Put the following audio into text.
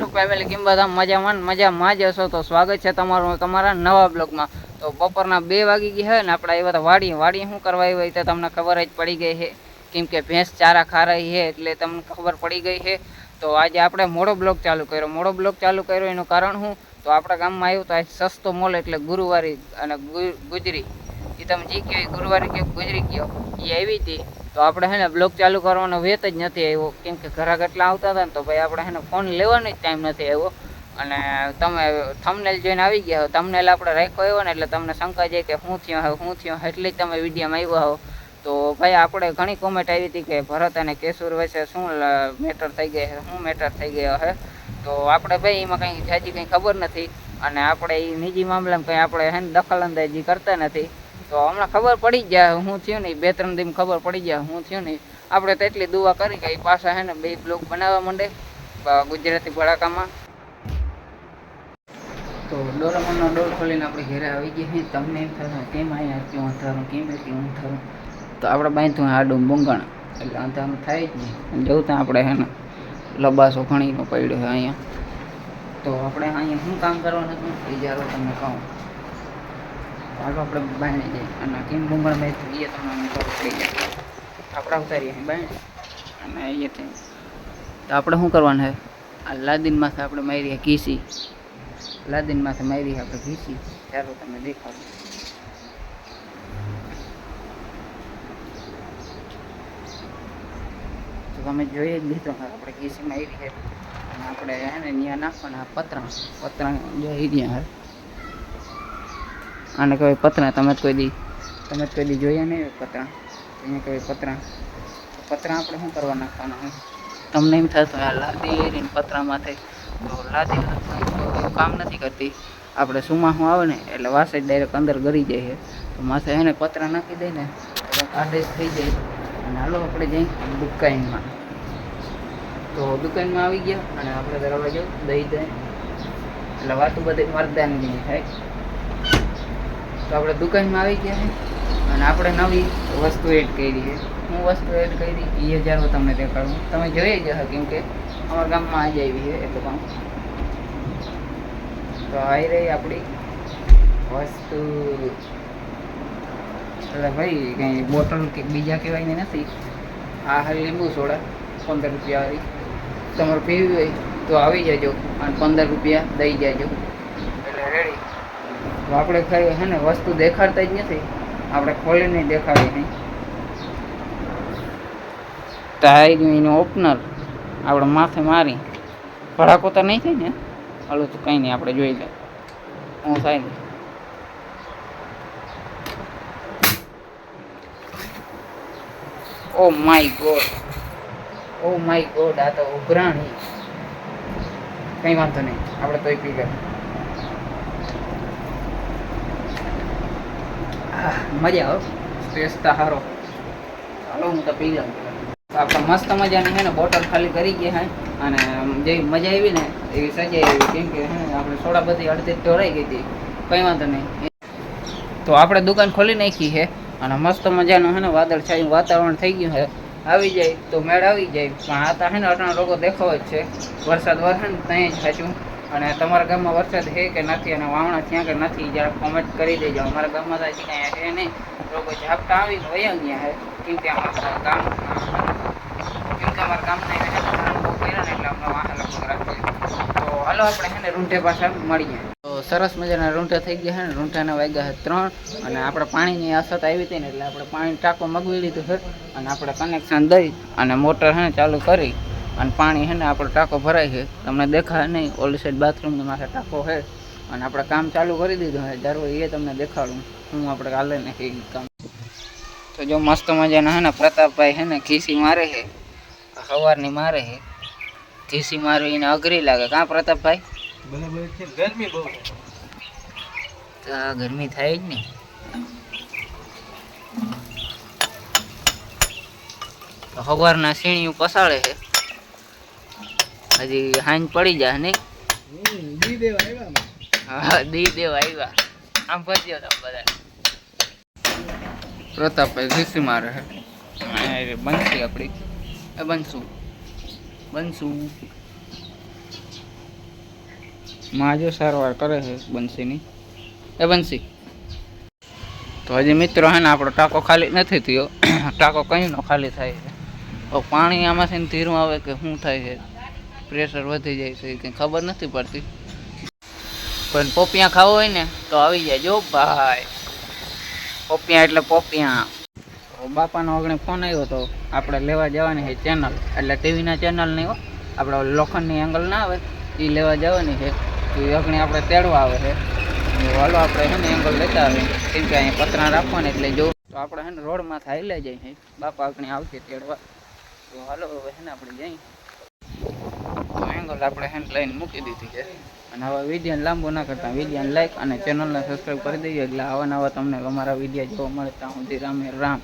YouTube family કેમ બધા મજામાં મજામાં જ હશો? તો સ્વાગત છે તમારું તમારા નવા બ્લોગમાં. તો બપોરના બે વાગી ગયા છે ને આપણે આવ્યા હતા વાડી વાડી શું કરવા આવ્યા હોય તો તમને ખબર જ પડી ગઈ છે. કેમ કે ભેંસ ચારા ખા રહી છે એટલે તમને ખબર પડી ગઈ છે. તો આજે આપણે મોડો બ્લોગ ચાલુ કર્યો. મોડો બ્લોગ ચાલુ કર્યો એનું કારણ શું? તો આપણા ગામમાં આવ્યું તો આજ સસ્તો મોલ એટલે ગુરુવારી અને ગુજરી. એ તમે જે કહો એ ગુરુવારી કે ગુજરી કહો એ આવી હતી. તો આપણે હે ને બ્લોગ ચાલુ કરવાનો વેત જ નથી આવ્યો. કેમ કે ઘરાક એટલા આવતા હતા ને તો ભાઈ આપણે હે ને ફોન લેવાનો જ ટાઈમ નથી આવ્યો. અને તમે થમનેલ જોઈને આવી ગયા હો. થમનેલ આપણે રાખ્યો આવ્યો ને એટલે તમને શંકા જાય કે શું થયું હવે શું થયું એટલે જ તમે વિડીયોમાં આવ્યા હો. તો ભાઈ આપણે ઘણી કોમેન્ટ આવી હતી કે ભરત અને કેશુર વચ્ચે શું મેટર થઈ ગઈ શું મેટર થઈ ગયો હે? તો આપણે ભાઈ એમાં કંઈ જાજી કંઈ ખબર નથી. અને આપણે એ નિજી મામલામાં કંઈ આપણે હે ને દખલ અંદાજી કરતા નથી. તો હમણાં ખબર પડી જાય હું થયું નહીં. બે, ત્રણ દિન ખબર પડી જાય હું થયું નહીં. આપણે તો એટલી દુવા કરી કે એ પાછા હે ને બે બ્લોગ બનાવવા માંડે ગુજરાતી ભડાકામાં. તો ડોરામોનનો ડોર ખોલીને આપણે ઘરે આવી ગયા છીએ તમને એમ થશે કેમ અહીંયા ક્યું અંધારું, કેમ એટલું અંધારું? તો આપણે બાંધ્યું આડું બંગણ. એટલે અંધારું થાય જ નહીં. જવું ત્યાં આપણે હે ને, લબાસો ઘણીનો પડ્યો છે અહીંયા. તો આપણે અહીંયા શું કામ કરવાનું હતું? જારો તમને કહું. હાલો આપણે બાયણે જઈએ અને કેમ ડુંગળ મેં એ તમને અમને ખબર પડી જાય આપણે ઉતારીએ અહીં બાયણે અને અહીંયાથી તો આપણે શું કરવાનું છે આ લાદીન માથે આપણે મારીએ ઘીસી. લાદીન માથે મારી આપણે ઘીસી. ચાલો તમે દેખાડો. તો તમે જોઈ જ લીધો હવે આપણે ઘીસી મારી છે અને આપણે હે ને ત્યાં નાખવાના પતરા. પતરા જોઈ રહ્યા હે. આને કહેવાય પતરા, તમે કોઈ દી, તમે કોઈ દી જોયા નહીં પતરા. એને કહેવાય પતરા. પતરા આપણે શું કરવા નાખવાના હોય? તમને એમ થતું આ લાદી એરીને પતરામાંથી તો લાદી કામ નથી કરતી. આપણે સુમાં શું આવે ને, એટલે વાસે ડાયરેક્ટ અંદર ગરી જાય તો માથે એને પતરા નાખી દે ને આદેશ થઈ જાય. અને હાલો આપણે જઈ દુકાનમાં. તો દુકાનમાં આવી ગયા અને આપણે દરવાજો દઈ દે એટલે વાતું બધી મરદાનગી થાય. તો આપણે દુકાનમાં આવી ગયા છે અને આપણે નવી વસ્તુ એડ કરી છે. હું વસ્તુ એડ કરી, એ હજારો તમને દેખાડું. તમે જોઈ જ હશે કેમ અમારા ગામમાં આજે આવી છે, એટલે પણ. તો આવી રહી આપણી વસ્તુ. એટલે ભાઈ, કંઈ બોટલ કે બીજા કહેવાયની નથી. આ હાલ લીંબુ સોડા, પંદર રૂપિયા વાળી. તમારે પીવી હોય તો આવી જજો અને પંદર રૂપિયા દઈ જજો. એટલે રેડી તો આપણે ખાઈ હે ને, વસ્તુ દેખાડતા જ નથી. આપણે ખોલીને દેખાડી નહીં. એનું ઓપનર આપણે માથે મારી. ભડાકો તો નહીં થાય ને? હાલો તો કંઈ નહીં, આપણે જોઈ લે. હું થાય ને? Oh my god. Oh my god, આ તો ઉઘરાણી. કંઈ વાંધો નહીં, આપણે તોય પી લે મજા આવે સ્ટ્રેસ તો સારો ચાલો હું તો પી લઉં આપણે મસ્ત મજાની છે ને બોટલ ખાલી કરી ગઈ હે અને જેવી મજા આવી ને એવી સજાઈ આવી. કેમ કે હે, આપણે સોડા બધી અડધી ઢોળાઈ ગઈ હતી. કંઈ વાંધો નહીં. તો આપણે દુકાન ખોલી નાખી છે અને મસ્ત મજાનું છે ને વાદળ છાયું વાતાવરણ થઈ ગયું છે. આવી જાય તો મેળ આવી જાય. પણ આ તો છે ને અટાણા લોકો દેખાવ જ છે. વરસાદ વરસે ને ત્યાં જ સાચું અને તમારા ગામમાં વરસાદ છે કે નથી અને વાવણા ત્યાં કે નથી જરા કોમેન્ટ કરી દેજો. અમારા ગામમાં તો હજી કાંઈ છે નહીં. લોકો ઝાપટા આવી વયા ગયા છે. કેમ કે અમારા ગામ કેમ કે અમારા ગામના એને છે બહુ કર્યા ને એટલે અમને વાહન તો હાલો આપણે છે ને રૂંઢે પાછા મળીએ. તો સરસ મજાના રૂંઢા થઈ ગયા છે ને. રૂંઢાના વાગ્યા છે ત્રણ અને આપણે પાણીની અસત આવી હતી ને એટલે આપણે પાણી ટાંકો મગવી લીધું છે અને આપણે કનેક્શન દઈ અને મોટર છે ને ચાલુ કરી. અને પાણી છે ને આપણો ટાંકો ભરાય છે. તમને દેખાય નહીં ઓલી સાઈડ બાથરૂમની માથે ટાંકો છે. અને આપણે કામ ચાલુ કરી દીધું છે. જરૂર એ તમને દેખાડું. હું આપણે કાલે ને એ કામ. તો જો મસ્ત મજાના છે ને પ્રતાપભાઈ છે ને ખીસી મારે છે. સવારની મારે છે. ખીસી મારવી એને અઘરી લાગે. કાં પ્રતાપભાઈ? બરાબર છે. ગરમી બહુ તો આ ગરમી થાય જ ને સવારના સીણીયું પસાડે છે. હજી હાંજ પડી જાય નહીં દી દેવા આવ્યા હા દી દેવા આવ્યા. આમ ભજ્યો તમે બધા. પ્રતાપભાઈ ઘીસી મારે બનશી આપણી એ બનશું. બનશું. માજો સારવાર કરે છે બંસીની એ બંસી તો હજી મિત્રો હે ને આપણો ટાંકો ખાલી નથી થયો. ટાંકો કઈનો ખાલી થાય છે. તો પાણી આમાંથી ધીરું આવે કે શું થાય છે? પ્રેશર વધી જાય છે કંઈ ખબર નથી પડતી. પણ પોપિયા ખાવો હોય ને, તો આવી જાય. જો ભાઈ. પોપિયા એટલે પોપિયા. બાપાનો આગળ ફોન આવ્યો તો આપણે લેવા જવાની છે ચેનલ એટલે ટીવીના ચેનલ નહીં હો. આપણે લોખંડની એંગલ ના આવે એ લેવા જવાની છે. એ આગળ આપણે તેડવા આવે છે. હાલો આપણે છે ને એંગલ લેતા આવે કેમ કે અહીંયા પતરા રાખવાને એટલે જો તો આપણે છે ને રોડમાં થાય લઈ છે બાપા આગળ આવશે તેડવા. તો હાલો હવે છે ને આપણે જઈએ. તો આપણે હેન્ડ લઈને મૂકી દીધી છે. અને આવા વિડીયોને લાંબુ ના કરતા વિડીયોને લાઈક અને ચેનલને સબસ્ક્રાઈબ કરી દઈએ એટલે આવા નવા તમને અમારા વીડિયો જોવા મળે ત્યાં સુધી રામે રામ.